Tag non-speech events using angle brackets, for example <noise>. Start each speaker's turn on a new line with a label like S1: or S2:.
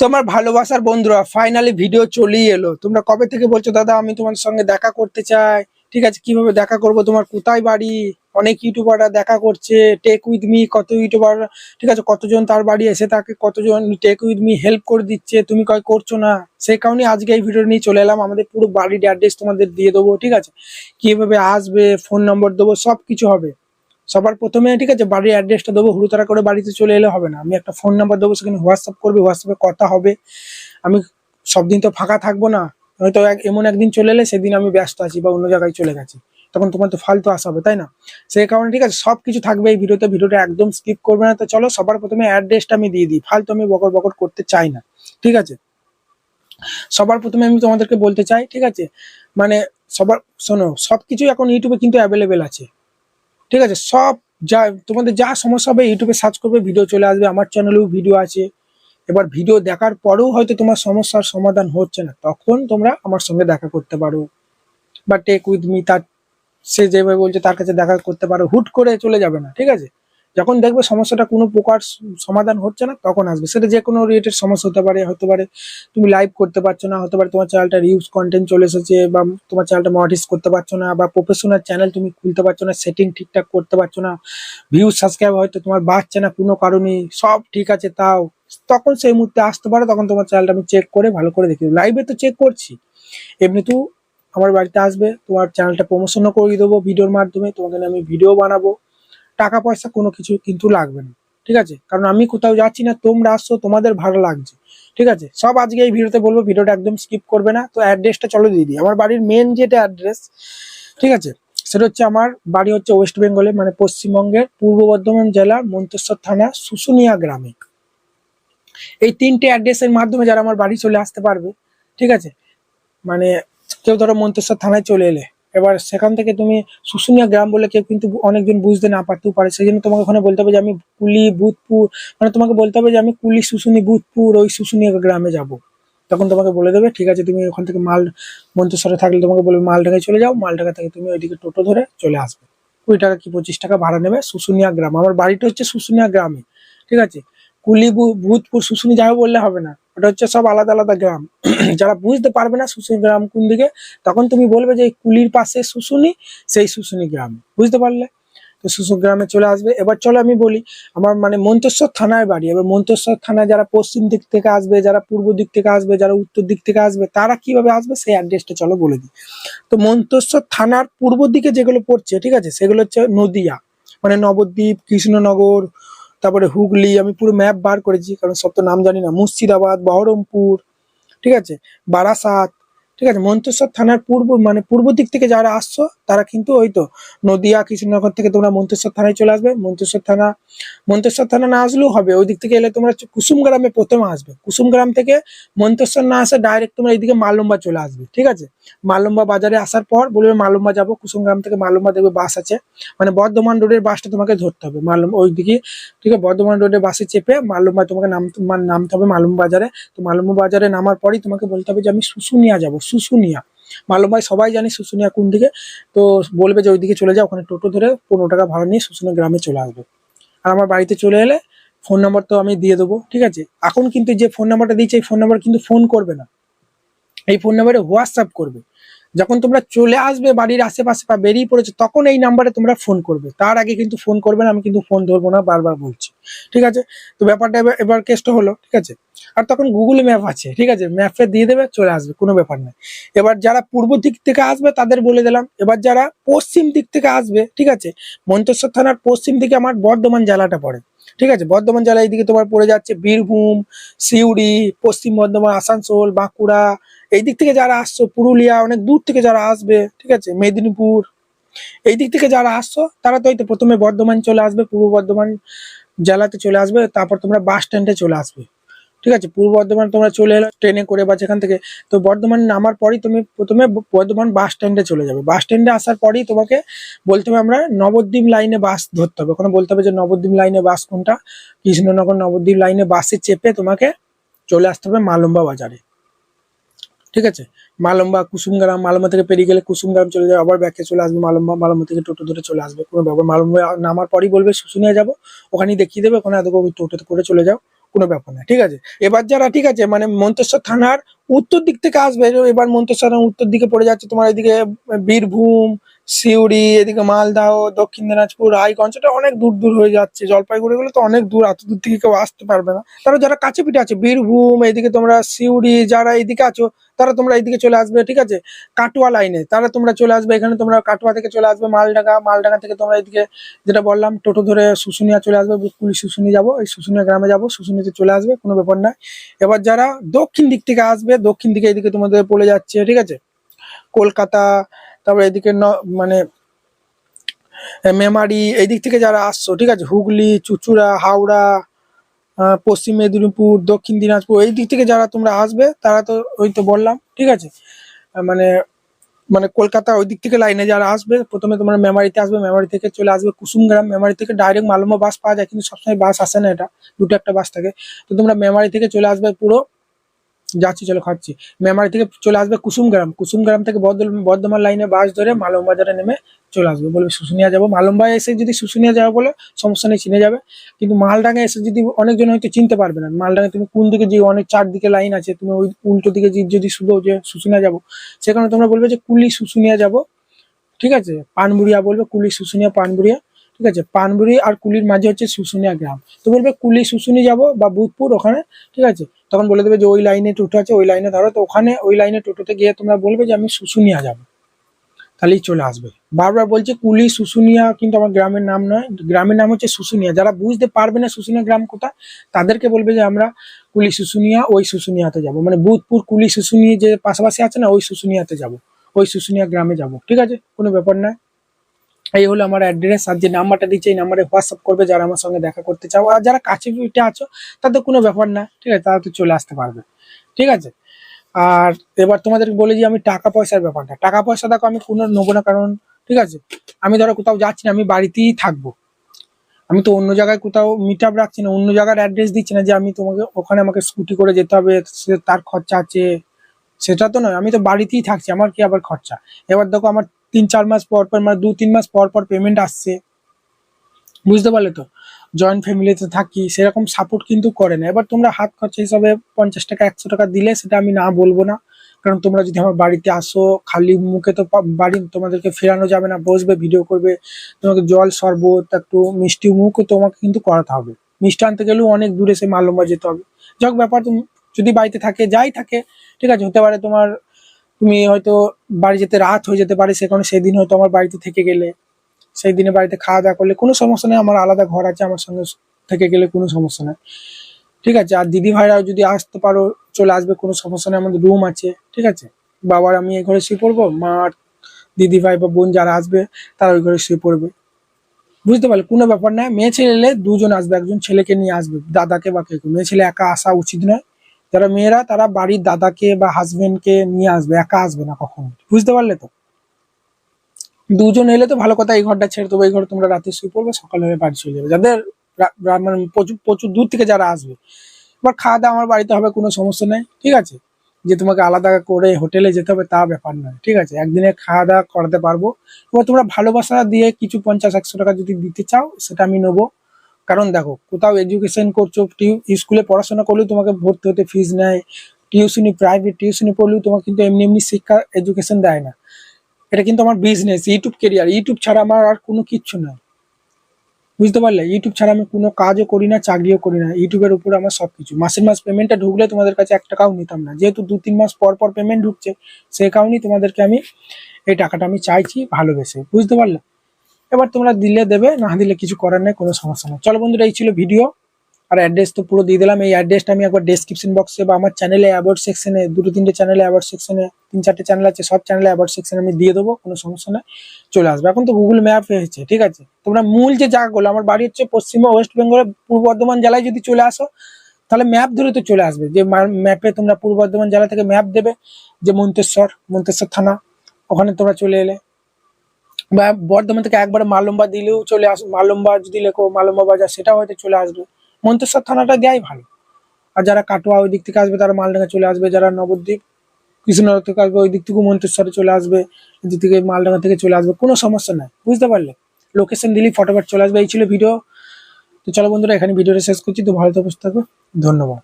S1: তোমার ভালোবাসার বন্ধুরা ফাইনালি ভিডিও চলেই এলো। তোমরা কবে থেকে বলছো, দাদা, আমি তোমার সঙ্গে দেখা করতে চাই। ঠিক আছে, কীভাবে দেখা করব? তোমার কোথায় বাড়ি? অনেক ইউটিউবাররা দেখা করছে টেক উইথ মি কত ইউটিউবার ঠিক আছে, কতজন তার বাড়ি এসে তাকে কতজন টেক উইথ মি হেল্প করে দিচ্ছে, তুমি কয় করছ না? সেই কারণে আজকে এই ভিডিও নিয়ে চলে এলাম। আমাদের পুরো বাড়ির অ্যাড্রেস তোমাদের দিয়ে দেবো, ঠিক আছে? কীভাবে আসবে ফোন নম্বর দেবো সব কিছু হবে। সবার প্রথমে ঠিক আছে, বাড়ির অ্যাড্রেসটা দেবো, হুড়োতাড়া করে বাড়িতে চলে এলে হবে না। আমি একটা ফোন নাম্বার দেবো, সেখানে হোয়াটসঅ্যাপ করবে হোয়াটসঅ্যাপে কথা হবে। আমি সব দিন তো ফাঁকা থাকব না, হয়তো এমন একদিন চলে এলে সেদিন আমি ব্যস্ত আছি বা অন্য জায়গায় চলে গেছি। তখন তোমার তো ফালতু আসা হবে, তাই না? সেই কারণে ঠিক আছে সব কিছু থাকবে এই ভিডিওতে, ভিডিওটা একদম স্কিপ করবে না। তো চলো, সবার প্রথমে অ্যাড্রেসটা আমি দিয়ে দিই। ফালতু আমি বকর বকর করতে চাই না, ঠিক আছে? সবার প্রথমে আমি তোমাদেরকে বলতে চাই, ঠিক আছে? মানে সবার, শোনো সব কিছুই এখন ইউটিউবে কিন্তু অ্যাভেলেবেল আছে। ঠিক আছে, সব যা, তোমাদের যা সমস্যা হবে ইউটিউবে সার্চ করবে ভিডিও চলে আসবে, আমার চ্যানেলেও ভিডিও আছে। এবার ভিডিও দেখার পরেও হয়তো তোমার সমস্যার সমাধান হচ্ছে না, তখন তোমরা আমার সঙ্গে দেখা করতে পারো। বা টেক উইথ মি তার, সে যেভাবে বলছে তার কাছে দেখা করতে পারো, হুট করে চলে যাবে না, ঠিক আছে? যখন দেখবে সমস্যাটা কোনো প্রকার সমাধান হচ্ছে না, তখন আসবে। সেটা যে কোনো রিলেটেড সমস্যা হতে পারে হতে পারে তুমি লাইভ করতে পারছ না, হতে পারে তোমার চ্যানেলটা রিউজ কন্টেন্ট চলে এসেছে বা তোমার চ্যানেলটা মনিটাইজ করতে পারছ না বা প্রফেশনাল চ্যানেল তুমি খুলতে পারছ না সেটিং ঠিকঠাক করতে পারছ না ভিউজ সাবস্ক্রাইব হয়তো তোমার বাড়ছে না কোনো কারণে, সব ঠিক আছে তাও। তখন সেই মুহূর্তে আসতে পারো, তখন তোমার চ্যানেলটা আমি চেক করে ভালো করে দেখি লাইভে তো চেক করছি। এমনিতেও আমার বাড়িতে আসবে, তোমার চ্যানেলটা প্রমোশনও করিয়ে দেবো ভিডিওর মাধ্যমে। তোমাকে আমি ভিডিও বানাবো। টাকা পয়সা কোনো কিছু কিন্তু লাগবে না, ঠিক আছে? কারণ আমি কোথাও যাচ্ছি না, তোমরা আসছো, তোমাদের ভালো লাগছে, ঠিক আছে? সব আজকে এই ভিডিওতে বলব, ভিডিওটা একদম স্কিপ করবে না। তো অ্যাড্রেসটা চলো দিয়ে দিই। আমার বাড়ির মেন যেটা অ্যাড্রেস ঠিক আছে? সেটা হচ্ছে আমার বাড়ি হচ্ছে ওয়েস্ট বেঙ্গলে মানে পশ্চিমবঙ্গের পূর্ব বর্ধমান জেলার মন্তেশ্বর থানা, শুশুনিয়া গ্রামে। এই তিনটে অ্যাড্রেসের মাধ্যমে যারা আমার বাড়ি চলে আসতে পারবে, ঠিক আছে? মানে কেউ ধরো মন্তেশ্বর থানায় চলে এলে এবার সেখান থেকে তুমি শুশুনিয়া গ্রাম বলে কেউ কিন্তু অনেকজন বুঝতে না পারতেও পারে। সেই জন্য তোমাকে ওখানে বলতে হবে যে আমি কুলি, বুধপুর মানে তোমাকে বলতে হবে যে আমি কুলি, শুশুনি, বুধপুর ওই শুশুনিয়া গ্রামে যাব। তখন তোমাকে বলে দেবে, ঠিক আছে, তুমি ওখান থেকে মাল, মন্তেশ্বরে থাকলে তোমাকে বলবে মালটাকায় চলে যাও মালটাকা থেকে তুমি ওইদিকে টোটো ধরে চলে আসবে। কুড়ি টাকা কি পঁচিশ টাকা ভাড়া নেবে শুশুনিয়া গ্রাম। আমার বাড়িটা হচ্ছে শুশুনিয়া গ্রামে, ঠিক আছে? কুলি, বু- ভূতপুর শুশুনি যাবে বললে হবে না। ওটা হচ্ছে সব আলাদা আলাদা গ্রাম। <clears throat> যারা বুঝতে পারবে না শুশুনি গ্রাম কোন দিকে, তখন তুমি বলবে যে কুলির পাশে শুশুনি, সেই শুশুনি গ্রাম। বুঝতে পারলে? তো শুশু গ্রামে চলে আসবে। এবার চলো আমি বলি, আমার মানে মন্তেশ্বর থানায় বাড়ি। এবার মন্তেশ্বর থানায় যারা পশ্চিম দিক থেকে আসবে, যারা পূর্ব দিক থেকে আসবে, যারা উত্তর দিক থেকে আসবে, তারা কীভাবে আসবে সেই অ্যাড্রেসটা চলো বলে দিই। তো মন্তেশ্বর থানার পূর্ব দিকে যেগুলো পড়ছে, ঠিক আছে? সেগুলো হচ্ছে নদিয়া মানে নবদ্বীপ, কৃষ্ণনগর তারপরে হুগলি, আমি পুরো ম্যাপ বার করেছি, কারণ সব তো নাম জানি না। মুর্শিদাবাদ, বহরমপুর, ঠিক আছে? বারাসাত, ঠিক আছে? মন্তেশ্বর থানার পূর্ব মানে পূর্ব দিক থেকে যারা আসছো তারা কিন্তু ওই তো নদিয়া, কৃষ্ণনগর থেকে তোমরা মন্তেশ্বর থানায় চলে আসবে। মন্তেশ্বর থানা মন্তেশ্বর থানা না আসলেও হবে। ওই দিক থেকে এলে তোমরা কুসুম গ্রামে প্রথমে আসবে। কুসুম গ্রাম থেকে মন্তেশ্বর না আসে ডাইরেক্ট তোমরা এইদিকে মালম্বা চলে আসবে, ঠিক আছে? মালম্বা বাজারে আসার পর বলবে মালম্বা যাব। কুসুম গ্রাম থেকে মালম্বা দেখবে বাস আছে। মানে বর্ধমান রোডের বাসটা তোমাকে ধরতে হবে। মালুম ওই দিকে, ঠিক আছে? বর্ধমান রোডের বাসে চেপে মালুমা তোমাকে নাম নামতে হবে মালুম বাজারে। তো মালুম বাজারে নামার পরই তোমাকে বলতে হবে যে আমি শুশুনিয়া যাব, শুশুনিয়া। মালুমায় সবাই জানি শুশুনিয়া কোন দিকে। তো বলবে যে ওইদিকে চলে যাও, ওখানে টোটো ধরে পনেরো টাকা ভাড়া নিয়ে শুশুনিয়া গ্রামে চলে আসবে। আর আমার বাড়িতে চলে এলে ফোন নাম্বার তো আমি দিয়ে দেবো, ঠিক আছে? এখন কিন্তু যে ফোন নাম্বারটা দিচ্ছে এই ফোন নাম্বার কিন্তু ফোন করবে না। এই ফোন নাম্বারে হোয়াটসঅ্যাপ করবে। যখন তোমরা চলে আসবে বাড়ির আশেপাশে বা বেরিয়ে পড়েছো, তখন এই নাম্বারে তোমরা ফোন করবে। তার আগে কিন্তু ফোন করবে না, আমি কিন্তু ফোন ধরবো না, বারবার বলছি। ঠিক আছে? তো ব্যাপারটা এবার কেসটা হলো, ঠিক আছে? আর তখন গুগল ম্যাপ আছে, ঠিক আছে? ম্যাপে দিয়ে দেবে, চলে আসবে, কোনো ব্যাপার নেই। এবার যারা পূর্ব দিক থেকে আসবে, তাদের বলে দিলাম। এবার যারা পশ্চিম দিক থেকে আসবে, ঠিক আছে? মন্তেশ্বর থানার পশ্চিম দিকে আমার বর্ধমান জেলাটা পড়ে। ঠিক আছে? বর্ধমান জেলা এইদিকে তোমার পড়ে যাচ্ছে বীরভূম, সিউড়ি, পশ্চিম বর্ধমান, আসানসোল, বাঁকুড়া। এই দিক থেকে যারা আসছো, পুরুলিয়া, অনেক দূর থেকে যারা আসবে, ঠিক আছে? মেদিনীপুর। এই দিক থেকে যারা আসছো, তারা তো হয়তো প্রথমে বর্ধমান চলে আসবে, পূর্ব বর্ধমান জেলাতে চলে আসবে, তারপর তোমরা বাস স্ট্যান্ডে চলে আসবে। ঠিক আছে? পূর্ব বর্ধমান তোমরা চলে এলো ট্রেনে করে বা যেখান থেকে, তো বর্ধমান নামার পরই তুমি প্রথমে বর্ধমান বাস স্ট্যান্ডে চলে যাবে। বাস স্ট্যান্ডে আসার পরই তোমাকে বলতে হবে আমরা নবদ্বীপ লাইনে বাস ধরতে হবে। ওখানে বলতে হবে যে নবদ্বীপ লাইনে বাস কোনটা? কৃষ্ণনগর নবদ্বীপ লাইনে বাসে চেপে তোমাকে চলে আসতে হবে মালম্বা বাজারে। ঠিক আছে? মালম্বা, কুসুমগ্রাম, মালম্বা থেকে পেরিয়ে গেলে কুসুমগ্রাম চলে যাবে, আবার ব্যাকে চলে আসবে মালম্বা মালম্বা থেকে টোটো ধরে চলে আসবে। কোনো ব্যাপার মালম্বা নামার পরই বলবে শুশুনিয়া যাব, ওখানেই দেখিয়ে দেবে, ওখানে এত টোটোতে করে চলে যাও। কোনো ব্যাপার না, ঠিক আছে? এবার যারা, ঠিক আছে মানে মন্তেশ্বর থানার উত্তর দিক থেকে আসবে, এবার মন্তেশ্বর উত্তর দিকে পড়ে যাচ্ছে তোমার এদিকে বীরভূম সিউড়ি, এদিকে মালদাহ দক্ষিণ দিনাজপুর, রায়গঞ্জ, এটা অনেক দূর দূর হয়ে যাচ্ছে। জলপাইগুড়ি গুলো তো অনেক দূর, এত দূর থেকে কেউ আসতে পারবে না। তারা যারা কাছে পিঠে আছে, বীরভূম, এদিকে তোমরা সিউড়ি, যারা এইদিকে আছো, তারা তোমরা এইদিকে চলে আসবে, ঠিক আছে? কাটুয়া লাইনে তারা তোমরা চলে আসবে, এখানে তোমরা কাটুয়া থেকে চলে আসবে, মালডাঙ্গা মালডাঙ্গা থেকে তোমরা এদিকে যেটা বললাম, টোটো ধরে শুশুনিয়া চলে আসবে পুলিশ শুশুনি যাব, এই শুশুনিয়া গ্রামে যাব, শুশুনিতে চলে আসবে, কোনো ব্যাপার না এবার যারা দক্ষিণ দিক থেকে আসবে, দক্ষিণ দিকে এদিকে তোমাদের পড়ে যাচ্ছে, ঠিক আছে? কলকাতা তারপরে এদিকে মানে মেমারি এই দিক থেকে যারা আসছো, ঠিক আছে? হুগলি, চুচুড়া, হাওড়া পশ্চিম মেদিনীপুর, দক্ষিণ দিনাজপুর এই দিক থেকে যারা তোমরা আসবে, তারা তো ওই তো বললাম, ঠিক আছে? মানে মানে কলকাতা ওই দিক থেকে লাইনে যারা আসবে, প্রথমে তোমরা মেমারিতে আসবে, মেমারি থেকে চলে আসবে কুসুমগ্রাম, মেমারি থেকে ডাইরেক্ট মালমা বাস পাওয়া যায়, কিন্তু সবসময় বাস আসে না এটা, দুটো একটা বাস থাকে। তো তোমরা মেমারি থেকে চলে আসবে পুরো যাচ্ছি, চলো খাচ্ছি। মেমারি থেকে চলে আসবে কুসুমগ্রাম। কুসুমগ্রাম থেকে বর্ধ- বর্ধমান লাইনে বাস ধরে মালম বাজারে নেমে চলে আসবে। বলবে, শুশুনিয়া যাব। মালম্বায় এসে যদি শুশুনিয়া যাব বলে সমস্যা নেই, চিনে যাবে। কিন্তু মালডাঙ্গা এসে যদি অনেকজন হয়তো চিনতে পারবে না। মালডাঙ্গা তুমি কোন দিকে যে অনেক চারদিকে লাইন আছে, তুমি ওই উল্টো দিকে যদি শুধু যে শুশুনিয়া যাব সেখানে তোমরা বলবে যে, কুলি শুশুনিয়া যাব। ঠিক আছে? পানবুড়িয়া বলবে, কুলি শুশুনিয়া, পানবুড়িয়া। ঠিক আছে? পানবুড়ি আর কুলির মাঝে হচ্ছে শুশুনিয়া গ্রাম। তো বলবে, কুলি, শুশুনি যাব বা বুধপুর ওখানে। ঠিক আছে? তখন বলে দেবে যে, ওই লাইনে টোটো আছে, ওই লাইনে ধরো। তো ওখানে ওই লাইনে টোটোতে গিয়ে তোমরা বলবে যে, আমি শুশুনিয়া যাব। তাহলেই চলে আসবে। বারবার বলছে, কুলি, শুশুনিয়া কিন্তু আমার গ্রামের নাম নয়। গ্রামের নাম হচ্ছে শুশুনিয়া। যারা বুঝতে পারবে না শুশুনিয়া গ্রাম কোথায়, তাদেরকে বলবে যে, আমরা কুলি, শুশুনিয়া, ওই শুশুনিয়াতে যাব। মানে বুধপুর, কুলি, শুশুনিয়া যে পাশাপাশি আছে না, ওই শুশুনিয়াতে যাব। ওই শুশুনিয়া গ্রামে যাব। ঠিক আছে? কোনো ব্যাপার না এই হলো আমার অ্যাড্রেস আর যে নাম্বারটা দিচ্ছে, এই নাম্বারে হোয়াটসঅ্যাপ করবে যারা আমার সঙ্গে দেখা করতে চাও। আর যারা কাছে পিঠে আছো, তাদের কোনো ব্যাপার না, ঠিক আছে? তারা তো চলে আসতে পারবে, ঠিক আছে? আর এবার তোমাদের বলে যে আমি টাকা পয়সার ব্যাপারটা। টাকা পয়সা দেখো, আমি কোনো নেব না, কারণ, ঠিক আছে? আমি ধরো কোথাও যাচ্ছি না, আমি বাড়িতেই থাকব। আমি তো অন্য জায়গায় কোথাও মিট আপ রাখছি না, অন্য জায়গার অ্যাড্রেস দিচ্ছি না যে আমি তোমাকে, ওখানে আমাকে স্কুটি করে যেতে হবে তার খরচা আছে। সেটা তো নয়, আমি তো বাড়িতেই থাকছি, আমার কি আবার খরচা? এবার দেখো, আমার তিন চার মাস পর পর মানে দু তিন মাস পর পর পেমেন্ট আসছে। বুঝতে পারলে তো? জয়েন্ট ফ্যামিলিতে থাকি, সেরকম সাপোর্ট কিন্তু করে না। এবার তোমরা হাত খরচা হিসাবে পঞ্চাশ টাকা, একশো টাকা দিলে সেটা আমি না বলব না। কারণ তোমরা যদি আমার বাড়িতে আসো, খালি মুখে তো বাড়ি তোমাদেরকে ফেরানো যাবে না, বসবে ভিডিও করবে, তোমাকে জল, শরবত, একটু মিষ্টি মুখও তোমাকে কিন্তু করাতে হবে। মিষ্টি আনতে গেলেও অনেক দূরে সে মালম্বা যেতে হবে। যাক, ব্যাপার, তুমি যদি বাড়িতে থাকে, যাই থাকে, ঠিক আছে, হতে পারে তোমার তুমি হয়তো বাড়ি যেতে রাত হয়ে যেতে পারে সেখানে সেদিন হয়তো আমার বাড়িতে থেকে গেলে, সেই দিনে বাড়িতে খাওয়া দাওয়া করলে কোনো সমস্যা নেই, আমার আলাদা ঘর আছে, আমার সঙ্গে থেকে গেলে কোনো সমস্যা নেই। ঠিক আছে, আর দিদি ভাইরাও যদি আসতে পারো, চলে আসবে, কোনো সমস্যা নেই, আমাদের রুম আছে, ঠিক আছে? বাবার আমি এই ঘরে শুয়ে পড়ব, মা দিদি ভাই বা বোন যারা আসবে, তারা ওই ঘরে শুয়ে পড়বে। বুঝতে পারলে, কোনো ব্যাপার না, মেয়ে ছেলে দুজন আসবে, একজন ছেলেকে নিয়ে আসবে, দাদাকে বা কেউ মেয়ে ছেলে একা আসা উচিত নয়। যারা মেয়েরা, তারা বাড়ির দাদাকে বা হাজবেন্ডকে নিয়ে আসবে, একা আসবে না কখনো। বুঝতে পারলে তো? দুজন এলে তো ভালো কথা, এই ঘরটা ছেড়ে দেবো, এই ঘরে তোমরা রাতে শুয়ে পড়বে, সকালে বাড়ি চলে যাবে। যাদের মানে প্রচুর প্রচুর দূর থেকে যারা আসবে, এবার খাওয়া দাওয়া আমার বাড়িতে হবে, কোনো সমস্যা নেই, ঠিক আছে? যে তোমাকে আলাদা করে হোটেলে যেতে হবে, তা ব্যাপার নয়, ঠিক আছে? একদিনে খাওয়া দাওয়া করাতে পারব। এবার তোমরা ভালোবাসা দিয়ে কিছু পঞ্চাশ, একশো টাকা যদি দিতে চাও, সেটা আমি নেব। কারণ দেখো, কোথাও এডুকেশন করছ স্কুলে পড়াশোনা করলেও তোমাকে ভর্তি হতে ফিজ নেয় টিউশনি প্রাইভেট টিউশনি পড়লেও তোমাকে কিন্তু এমনি এমনি শিক্ষা এডুকেশন দেয় না। এটা কিন্তু আমার বিজনেস ইউটিউব কেরিয়ার ইউটিউব ছাড়া আমার আর কোনো কিচ্ছু নয় বুঝতে পারলে? ইউটিউব ছাড়া আমি কোনো কাজও করি না, চাকরিও করি না। ইউটিউবের উপর আমার সব কিছু মাসের মাস পেমেন্টটা ঢুকলে তোমাদের কাছে এক টাকাও নিতাম না। যেহেতু দু তিন মাস পর পর পেমেন্ট ঢুকছে, সেই কারণেই তোমাদেরকে আমি, এই টাকাটা আমি চাইছি ভালোবেসে। বুঝতে পারলে? এবার তোমরা দিলে দেবে, না দিলে কিছু করার নেই, কোনো সমস্যা নেই। চলো বন্ধুরা, এই ছিল ভিডিও। আর অ্যাড্রেস তো পুরো দিয়ে দিলাম। এই অ্যাড্রেসটা আমি একবার ডেসক্রিপশন বক্সে বা আমার চ্যানেলে অ্যাবাউট সেকশনে দুটো, তিনটে চ্যানেলে অ্যাবাউট সেকশনে তিন, চারটে চ্যানেল আছে, সব চ্যানেলে অ্যাবাউট সেকশনে আমি দিয়ে দেবো, কোনো সমস্যা নেই। চলে আসবে। এখন তো গুগল ম্যাপ হয়েছে, ঠিক আছে? তোমরা মূল যে জায়গাগুলো আমার বাড়ি হচ্ছে পশ্চিমবঙ্গ ওয়েস্ট বেঙ্গলের পূর্ব বর্ধমান জেলায় যদি চলে আসো, তাহলে ম্যাপ ধরে তো চলে আসবে। যে ম্যাপে তোমরা পূর্ব বর্ধমান জেলা থেকে ম্যাপ দেবে, যে মন্তেশ্বর মন্তেশ্বর থানা, ওখানে তোমরা চলে এলে। বা বর্ধমান থেকে একবার মালম্বা দিলেও চলে আস, মালম্বা যদি লেখো, মালম্বা বাজার, সেটাও হয়তো চলে আসবে। মন্তেশ্বর থানাটা দেওয়াই ভালো। আর যারা কাটোয়া ওই দিক থেকে আসবে, তারা মালডাঙ্গা চলে আসবে। যারা নবদ্বীপ, কৃষ্ণনগর থেকে আসবে, ওই দিক থেকেও মন্তেশ্বরে চলে আসবে। এদিক থেকে মালডাঙ্গা থেকে চলে আসবে। কোনো সমস্যা নাই, বুঝতে পারলে। লোকেশন দিলেই ফটোফট চলে আসবে। এই ছিল ভিডিও। তো চলো বন্ধুরা, এখানে ভিডিওটা শেষ করছি। তো ভালো থাকো। ধন্যবাদ।